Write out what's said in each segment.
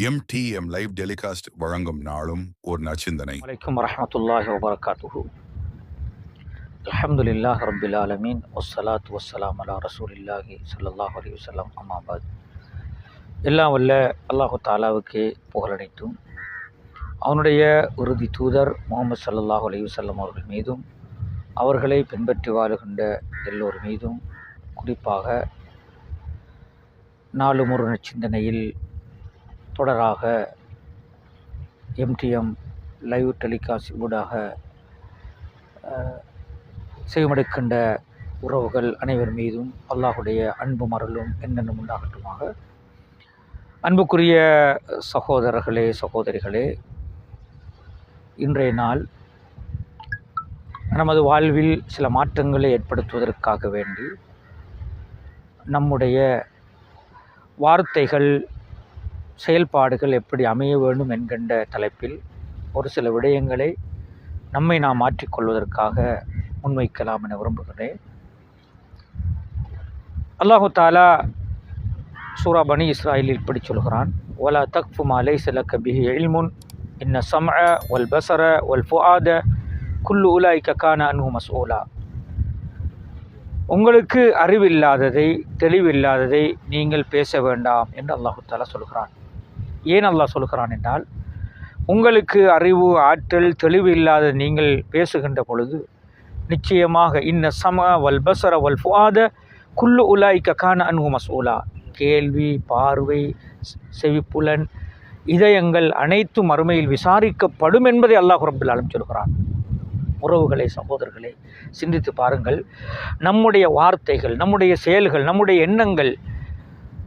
MTM live telecast வழங்கும் நாளும் ஒரு நச்சிந்தனை வலைக்கம் வரமத்துல்லாஹி வபரகாத்துஹு. அலமதுல்லாஹ் ரபில் ஆலமீன். ஒஸ்ஸலாத் வஸ்ஸலாம் அலா ரசூலில்லாஹி சல்லாஹ் அலி வசல்லாம் அம்மாபாத் எல்லாம் வல்ல அல்லாஹு தாலாவுக்கே புகழடைத்தும் அவனுடைய உறுதி தூதர் முகமது சல்லாஹ் அலி வல்லம் அவர்கள் மீதும் அவர்களை பின்பற்றி வாழுகின்ற எல்லோர் மீதும் குறிப்பாக நாலு முறை சிந்தனையில் தொடராக எம்டிஎம் லைவ் டெலிகாஸ்ட் ஊடாக செய்யமெடுக்கின்ற உறவுகள் அனைவர் மீதும் அல்லாஹுடைய அன்பும் அருளும் என்னென்னும் உண்டாகட்டுமாக. அன்புக்குரிய சகோதரர்களே சகோதரிகளே இன்றைய நாள் நமது வாழ்வில் சில மாற்றங்களை ஏற்படுத்துவதற்காக வேண்டி நம்முடைய வார்த்தைகள் செயல்பாடுகள் எப்படி அமைய வேண்டும் என்கின்ற தலைப்பில் ஒரு சில விடயங்களை நம்மை நாம் மாற்றிக்கொள்வதற்காக முன்வைக்கலாம் என விரும்புகிறேன். அல்லாஹு தாலா சூரா பனி இஸ்ராயில் இப்படி சொல்கிறான் வலா தக்ஃபு மாலை சில லக்க பிஹி இன்ன சம வல் பசர வல் ஃபுஆத குல்லு உலாய் கான அன்ஹு மசோலா உங்களுக்கு அறிவில்லாததை தெளிவில்லாததை நீங்கள் பேச வேண்டாம் என்று அல்லாஹு தாலா சொல்கிறான். ஏன் அல்லாஹ் சொல்கிறான் என்றால் உங்களுக்கு அறிவு ஆற்றல் தெளிவு இல்லாத நீங்கள் பேசுகின்ற பொழுது நிச்சயமாக இன்ன சம வல் பசர வல் ஃபுவாத குல்லு உலாய்க்க கான அன்பு மசூலா. கேள்வி பார்வை செவிப்புலன் இதயங்கள் அனைத்தும் அருமையில் விசாரிக்கப்படும் என்பதை அல்லாஹ் ரபுல்லாலும் சொல்கிறான். உறவுகளை சகோதரர்களை சிந்தித்து பாருங்கள். நம்முடைய வார்த்தைகள் நம்முடைய செயல்கள் நம்முடைய எண்ணங்கள்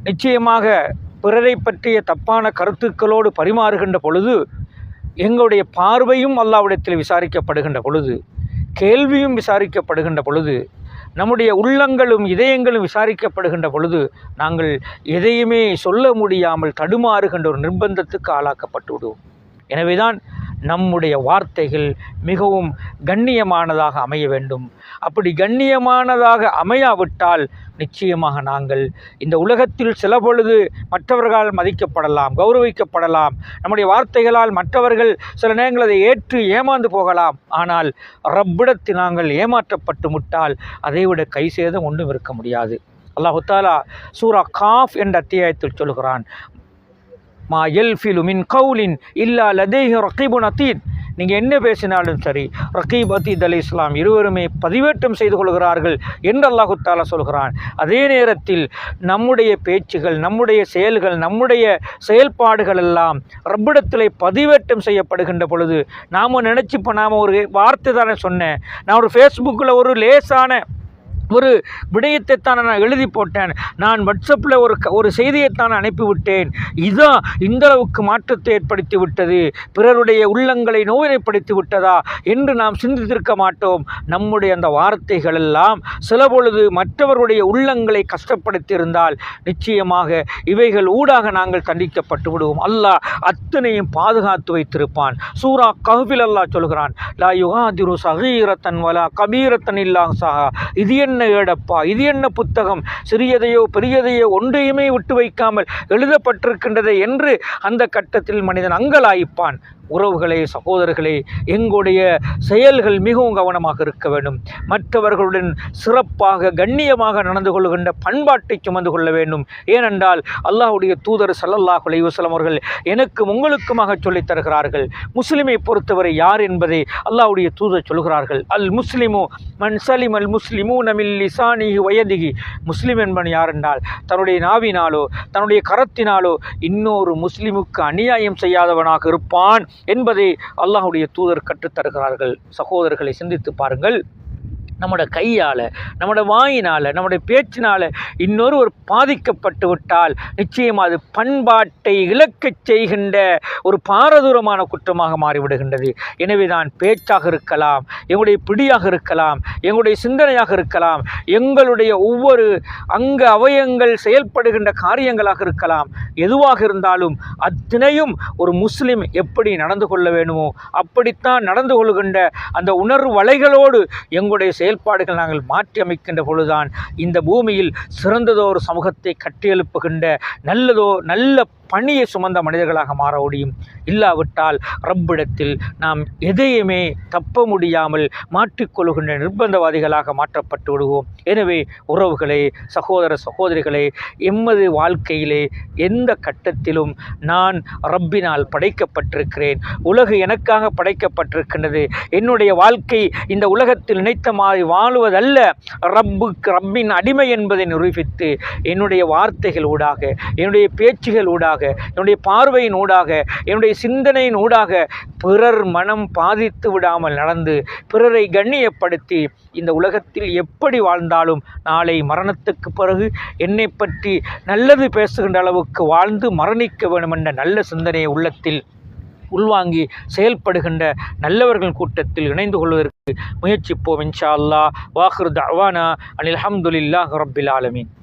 நிச்சயமாக பிறரை பற்றிய தப்பான கருத்துக்களோடு பரிமாறுகின்ற பொழுது எங்களுடைய பார்வையும் அல்லாவிடத்தில் விசாரிக்கப்படுகின்ற பொழுது கேள்வியும் விசாரிக்கப்படுகின்ற பொழுது நம்முடைய உள்ளங்களும் இதயங்களும் விசாரிக்கப்படுகின்ற பொழுது நாங்கள் எதையுமே சொல்ல முடியாமல் தடுமாறுகின்ற ஒரு நிர்பந்தத்துக்கு ஆளாக்கப்பட்டு விடுவோம் எனவேதான் நம்முடைய வார்த்தைகள் மிகவும் கண்ணியமானதாக அமைய வேண்டும். அப்படி கண்ணியமானதாக அமையாவிட்டால் நிச்சயமாக நாங்கள் இந்த உலகத்தில் சில பொழுது மற்றவர்களால் மதிக்கப்படலாம் கௌரவிக்கப்படலாம். நம்முடைய வார்த்தைகளால் மற்றவர்கள் சில நேரங்கள் அதை ஏற்று ஏமாந்து போகலாம். ஆனால் ரப்பிடத்தில் நாங்கள் ஏமாற்றப்பட்டு முட்டால் அதைவிட கை சேதம் ஒன்றும் இருக்க முடியாது. அல்லாஹு தாலா சூரா காஃப் என்ற அத்தியாயத்தில் சொல்கிறான் மா எல்ஃபிலு மின் கவுலின் இல்லா லதேஹி ரகீபுன் அத்தீத் நீங்கள் என்ன பேசினாலும் சரி ரகீப் அத்தீத் அலி இஸ்லாம் இருவருமே பதிவேற்றம் செய்து கொள்கிறார்கள் என்று அல்லாஹு சொல்கிறான். அதே நேரத்தில் நம்முடைய பேச்சுகள் நம்முடைய செயல்கள் நம்முடைய செயல்பாடுகள் எல்லாம் ரப்பிடத்திலே பதிவேற்றம் செய்யப்படுகின்ற பொழுது நாம் நினச்சிப்போ நாம் ஒரு வார்த்தை தானே சொன்னேன். நான் ஒரு ஃபேஸ்புக்கில் ஒரு லேசான ஒரு விடயத்தை தான் நான் எழுதி போட்டேன். நான் வாட்ஸ்அப்பில் ஒரு க- ஒரு செய்தியைத்தான் அனுப்பிவிட்டேன். இதான் இந்த அளவுக்கு மாற்றத்தை ஏற்படுத்தி விட்டது. பிறருடைய உள்ளங்களை நோயினைப்படுத்தி விட்டதா என்று நாம் சிந்தித்திருக்க மாட்டோம். நம்முடைய அந்த வார்த்தைகள் எல்லாம் சில பொழுது மற்றவருடைய உள்ளங்களை கஷ்டப்படுத்தியிருந்தால் நிச்சயமாக இவைகள் ஊடாக நாங்கள் தண்டிக்கப்பட்டு விடுவோம் அல்லாஹ் அத்தனையும் பாதுகாத்து வைத்திருப்பான். சூரா கஹ்பில் அல்லாஹ் சொல்கிறான். லா யுகாதிரு சகீரத்தன் வலா கபீரத்தன் இல்லா சஹா இது என்ன ஏடப்பா? இது என்ன புத்தகம்? சிறியதையோ பெரியதையோ ஒன்றையுமே விட்டு வைக்காமல் எழுதப்பட்டிருக்கின்றது என்று அந்த கட்டத்தில் மனிதன் அங்கலாய்ப்பான். உறவுகளை சகோதரர்களே எங்களுடைய செயல்கள் மிகவும் கவனமாக இருக்க வேண்டும். மற்றவர்களுடன் சிறப்பாக கண்ணியமாக நடந்து கொள்கின்ற பண்பாட்டை சுமந்து கொள்ள வேண்டும். ஏனென்றால் அல்லாஹுடைய தூதர் ஸல்லல்லாஹு அலைவசலம் அவர்கள் எனக்கும் உங்களுக்குமாக சொல்லித் தருகிறார்கள். முஸ்லிமை பொறுத்தவரை யார் என்பதை அல்லாஹுடைய தூதர் சொல்கிறார்கள். அல் முஸ்லிமு மன் சலிம் அல் முஸ்லிமு நமில் லிசானிஹி வயதிகி முஸ்லிம் என்பன் யார் என்றால் தன்னுடைய நாவினாலோ தன்னுடைய கரத்தினாலோ இன்னொரு முஸ்லிமுக்கு அநியாயம் செய்யாதவனாக இருப்பான். என்பதை அல்லாஹ்வுடைய தூதர் கற்றுத்தருகிறார்கள். சகோதரர்களை சிந்தித்து பாருங்கள். நம்முடைய கையால் நம்முடைய வாயினால் நம்முடைய பேச்சினால் இன்னொரு ஒரு பாதிக்கப்பட்டு விட்டால் நிச்சயம் அது பண்பாட்டை இழக்கச் செய்கின்ற ஒரு பாரதூரமான குற்றமாக மாறிவிடுகின்றது. எனவே தான் பேச்சாக இருக்கலாம் எங்களுடைய பிடியாக இருக்கலாம் எங்களுடைய சிந்தனையாக இருக்கலாம் எங்களுடைய ஒவ்வொரு அங்க அவயங்கள் செயல்படுகின்ற காரியங்களாக இருக்கலாம். எதுவாக இருந்தாலும் அத்தனையும் ஒரு முஸ்லீம் எப்படி நடந்து கொள்ள வேண்டுமோ அப்படித்தான் நடந்து கொள்கின்ற அந்த உணர்வு வலைகளோடு எங்களுடைய செயல்பாடுகள் நாங்கள் மாற்றி அமைக்கின்ற பொழுதுதான் இந்த பூமியில் சிறந்ததோர் சமூகத்தை கட்டியெழுப்புகின்ற நல்லதோ நல்ல பணியை சுமந்த மனிதர்களாக மாற முடியும். இல்லாவிட்டால் ரப்பிடத்தில் நாம் எதையுமே தப்ப முடியாமல் மாற்றிக்கொள்கின்ற நிர்பந்தவாதிகளாக மாற்றப்பட்டு விடுவோம். எனவே உறவுகளே சகோதர சகோதரிகளே எம்மது வாழ்க்கையிலே எந்த கட்டத்திலும் நான் ரப்பினால் படைக்கப்பட்டிருக்கிறேன். உலகு எனக்காக படைக்கப்பட்டிருக்கின்றது. என்னுடைய வாழ்க்கை இந்த உலகத்தில் நினைத்த மாதிரி வாழுவதல்ல. ரப்புக்கு ரப்பின் அடிமை என்பதை நிரூபித்து என்னுடைய வார்த்தைகள் ஊடாக என்னுடைய பேச்சுகள் ஊடாக என்னுடைய பார்வையின் ஊடாக என்னுடைய சிந்தனையின் ஊடாக பிறர் மனம் பாதித்து விடாமல் நடந்து பிறரை கண்ணியப்படுத்தி இந்த உலகத்தில் எப்படி வாழ்ந்தாலும் நாளை மரணத்துக்கு பிறகு என்னை பற்றி நல்லது பேசுகின்ற அளவுக்கு வாழ்ந்து மரணிக்க வேண்டும் என்ற நல்ல சிந்தனையை உள்ளத்தில் உள்வாங்கி செயல்படுகின்ற நல்லவர்கள் கூட்டத்தில் இணைந்து கொள்வதற்கு முயற்சிப்போம் இன்ஷா அல்லாஹ். வாஹிர் தவானா அனில் அஹமதுல்லாஹ் ரபில் ஆலமின்.